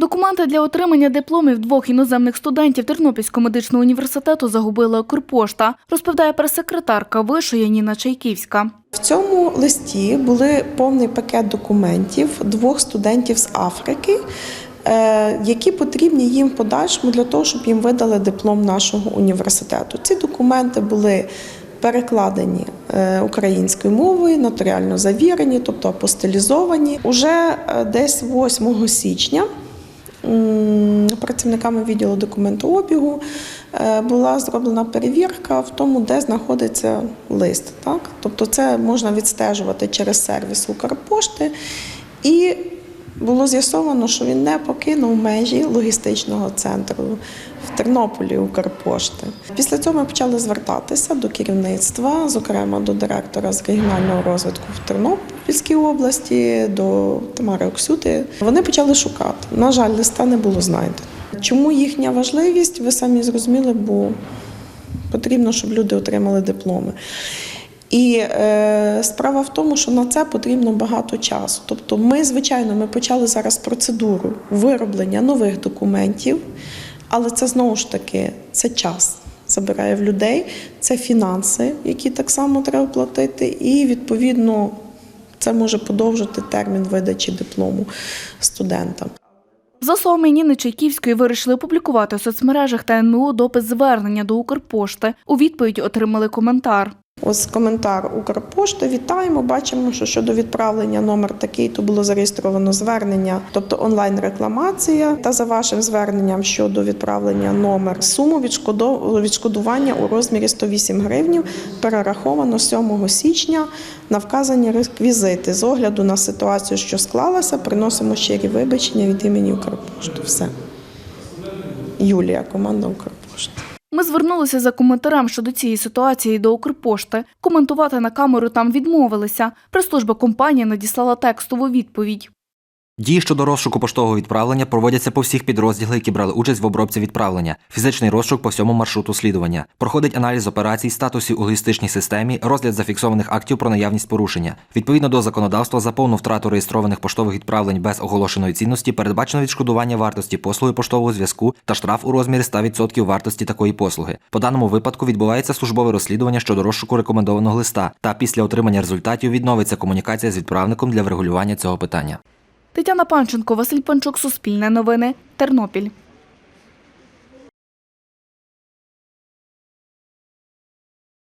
Документи для отримання дипломів двох іноземних студентів Тернопільського медичного університету загубила Укрпошта, розповідає прес-секретарка вишу Яніна Чайківська. В цьому листі були повний пакет документів двох студентів з Африки, е, які потрібні їм в подальшому для того, щоб їм видали диплом нашого університету. Ці документи були перекладені е, українською мовою, нотаріально завірені, тобто апостилізовані. Уже е, десь 8 січня працівниками відділу документообігу е, була зроблена перевірка в тому, де знаходиться лист. Так? Тобто це можна відстежувати через сервіс Укрпошти. І було з'ясовано, що він не покинув межі логістичного центру в Тернополі Укрпошти. Після цього ми почали звертатися до керівництва, зокрема до директора з регіонального розвитку в Тернопільській області, до Тамари Оксюти. Вони почали шукати. На жаль, листа не було знайдено. Чому їхня важливість? Ви самі зрозуміли, бо потрібно, щоб люди отримали дипломи. І е, справа в тому, що на це потрібно багато часу. Тобто, ми, звичайно, ми почали зараз процедуру вироблення нових документів, але це знову ж таки це час забирає в людей, це фінанси, які так само треба платити, і відповідно це може подовжити термін видачі диплому студентам. За словами Ніни Чайківської, вирішили опублікувати в соцмережах та НМУ допис звернення до Укрпошти. У відповідь отримали коментар. Ось коментар Укрпошти. Вітаємо. Бачимо, що щодо відправлення номер такий, то було зареєстровано звернення, тобто онлайн-рекламація. Та за вашим зверненням щодо відправлення номер суму відшкодування у розмірі 108 гривнів перераховано 7 січня на вказані реквізити. З огляду на ситуацію, що склалася, приносимо щирі вибачення від імені Укрпошти. Все. Юлія, команда Укрпошти. Ми звернулися за коментарем щодо цієї ситуації до Укрпошти. Коментувати на камеру там відмовилися. Прес-служба компанії надіслала текстову відповідь. Дії щодо розшуку поштового відправлення проводяться по всіх підрозділах, які брали участь в обробці відправлення. Фізичний розшук по всьому маршруту слідування. Проходить аналіз операцій, статусів у логістичній системі, розгляд зафіксованих актів про наявність порушення. Відповідно до законодавства, за повну втрату реєстрованих поштових відправлень без оголошеної цінності передбачено відшкодування вартості послуги поштового зв'язку та штраф у розмірі 100% вартості такої послуги. По даному випадку відбувається службове розслідування щодо розшуку рекомендованого листа. Та після отримання результатів відновиться комунікація з відправником для врегулювання цього питання. Тетяна Панченко, Василь Панчук, Суспільне новини, Тернопіль.